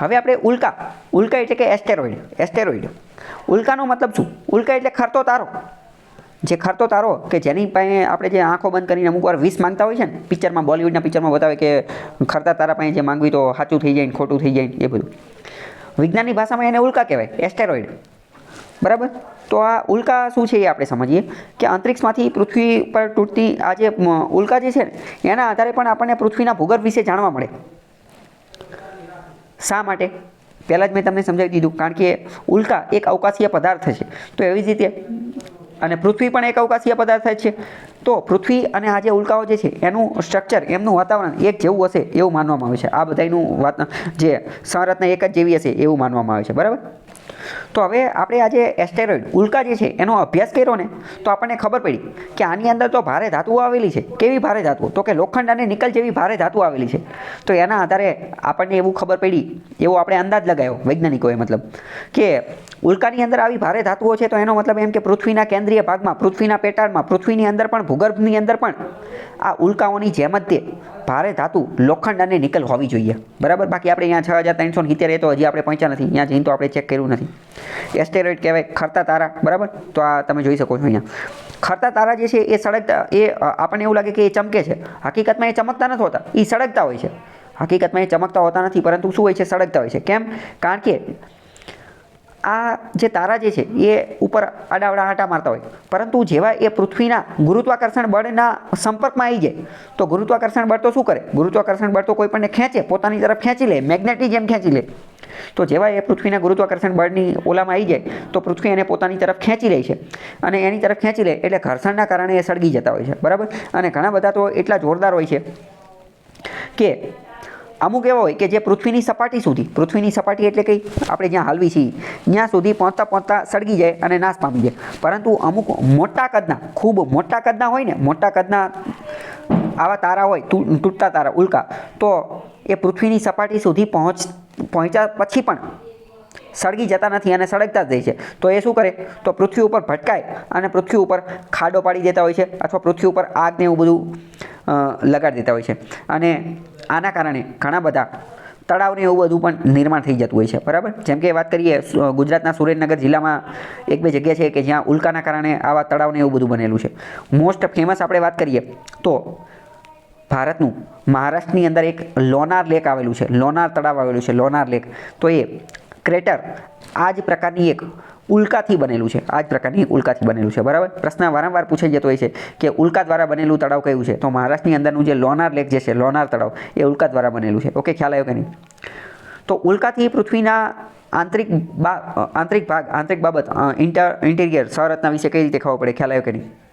હવે આપણે ઉલ્કા. ઉલ્કા એટલે કે એસ્ટેરોઇડ એસ્ટેરોઇડ ઉલ્કાનો મતલબ શું? ઉલ્કા એટલે ખરતો તારો. જે ખરતો તારો, કે જેની પાસે આપણે જે આંખો બંધ કરીને અમુક વાર વીસ માંગતા હોય છે ને, પિક્ચરમાં, બોલિવૂડના પિક્ચરમાં બતાવે કે ખરતા તારા પાસે જે માંગવી તો સાચું થઈ જાય ને ખોટું થઈ જાય એ બધું. વિજ્ઞાનની ભાષામાં એને ઉલ્કા કહેવાય. એસ્ટેરોઇડ બરાબર? તો આ ઉલ્કા શું છે એ આપણે સમજીએ કે અંતરિક્ષમાંથી પૃથ્વી પર તૂટતી આ જે ઉલ્કા જે છે ને, એના આધારે પણ આપણને પૃથ્વીના ભૂગર્ભ વિશે જાણવા મળે. શા માટે? પહેલાં જ મેં તમને સમજાવી દીધું, કારણ કે ઉલ્કા એક અવકાશીય પદાર્થ છે. તો એવી જ રીતે અને પૃથ્વી પણ એક અવકાશીય પદાર્થ છે. તો પૃથ્વી અને આ જે ઉલ્કાઓ જે છે, એનું સ્ટ્રક્ચર એમનું વાતાવરણ એક જેવું હશે એવું માનવામાં આવે છે. આ બધાનું વાત, જે સંરચના એક જ જેવી હશે એવું માનવામાં આવે છે. બરાબર? તો હવે આપણે આજે એસ્ટેરોઇડ ઉલ્કા જે છે, એનો અભ્યાસ કર્યો ને, તો આપણને ખબર પડી કે આની અંદર તો ભારે ધાતુઓ આવેલી છે. કેવી ભારે ધાતુઓ? તો કે લોખંડ અને નિકલ જેવી ભારે ધાતુ આવેલી છે. તો એના આધારે આપણને એવું ખબર પડી, એવો આપણે અંદાજ લગાવ્યો વૈજ્ઞાનિકોએ મતલબ, કે ઉલ્કાની અંદર આવી ભારે ધાતુઓ છે તો એનો મતલબ એમ કે પૃથ્વીના કેન્દ્રીય ભાગમાં, પૃથ્વીના પેટાળમાં, પૃથ્વીની અંદર પણ, ભૂગર્ભની અંદર પણ આ ઉલ્કાઓની જેમ જ તે ભારે ધાતુ, લોખંડ અને નિકલ હોવી જોઈએ. બરાબર? બાકી આપણે અહીંયા છ હજાર ત્રણસો સિત્તેર એ તો હજી આપણે પહોંચ્યા નથી. અહીંયા જઈને તો આપણે ચેક કર્યું નથી. એસ્ટેરોઇડ કહેવાય, ખરતા તારા, બરાબર? તો આ તમે જોઈ શકો છો અહીંયા. ખરતા તારા જે છે એ સળગતા, એ આપણને એવું લાગે કે એ ચમકે છે. હકીકતમાં એ ચમકતા નથી હોતા. એ સળગતા હોય છે. હકીકતમાં એ ચમકતા હોતા નથી, પરંતુ શું હોય છે? સળગતા હોય છે. કેમ? કારણ કે આ જે તારા જે છે, એ ઉપર આડાવડા આંટા મારતા હોય. પરંતુ જેવા એ પૃથ્વીના ગુરુત્વાકર્ષણ બળના સંપર્કમાં આવી જાય, તો ગુરુત્વાકર્ષણ બળ તો શું કરે? ગુરુત્વાકર્ષણ બળ તો કોઈ પણને ખેંચે, પોતાની તરફ ખેંચી લે મેગ્નેટની જેમ ખેંચી લે. તો જેવા એ પૃથ્વીના ગુરુત્વાકર્ષણ બળની ઓલામાં આવી જાય, તો પૃથ્વી એને પોતાની તરફ ખેંચી લે છે. અને એની તરફ ખેંચી લે એટલે ઘર્ષણના કારણે એ સળગી જતા હોય છે. બરાબર? અને ઘણા બધા તો એટલા જોરદાર હોય છે કે અમુક એવા હોય કે જે પૃથ્વીની સપાટી સુધી, પૃથ્વીની સપાટી એટલે કે આપણે જ્યાં હાલવી છીએ, ત્યાં સુધી પહોંચતા પહોંચતા સળગી જાય અને નાશ પામી જાય. પરંતુ અમુક મોટા કદના, ખૂબ મોટા કદના હોય ને, મોટા કદના આવા તારા હોય તૂટતા તારા, ઉલ્કા, તો એ પૃથ્વીની સપાટી સુધી પહોંચ, પહોંચ્યા પછી પણ સળગી જતા નથી અને સળગતા જ રહે છે. તો એ શું કરે? તો પૃથ્વી ઉપર ભટકાય અને પૃથ્વી ઉપર ખાડો પાડી દેતા હોય છે અથવા પૃથ્વી ઉપર આગ ને એવું બધું લગાડી દેતા હોય છે. અને આના કારણે ઘણા બધા તળાવને એવું બધું પણ નિર્માણ થઈ જતું હોય છે. બરાબર? જેમ કે વાત કરીએ ગુજરાતના સુરેન્દ્રનગર જિલ્લામાં એક બે જગ્યા છે કે જ્યાં ઉલ્કાના કારણે આવા તળાવને એવું બધું બનેલું છે. મોસ્ટ ફેમસ આપણે વાત કરીએ તો ભારતનું, મહારાષ્ટ્રની અંદર એક લોનાર લેક આવેલું છે. લોનાર તળાવ આવેલું છે, લોનાર લેક તો એ ક્રેટર આ જ પ્રકારની એક ઉલ્કાથી બનેલું છે. આ જ પ્રકારની ઉલ્કાથી બનેલું છે. બરાબર? પ્રશ્ન વારંવાર પૂછાઈ જતો હોય છે કે ઉલ્કા દ્વારા બનેલું તળાવ કયું છે? તો મહારાષ્ટ્રની અંદરનું જે લોનાર લેક જે છે, લોનાર તળાવ, એ ઉલ્કા દ્વારા બનેલું છે. ઓકે, ખ્યાલ આવ્યો કે નહીં? તો ઉલ્કાથી પૃથ્વીના આંતરિક બા આંતરિક ભાગ, આંતરિક બાબત ઇન્ટર, ઇન્ટિરિયર સંરચના વિશે કઈ રીતે ખબર પડે? ખ્યાલ આવ્યો કે નહીં?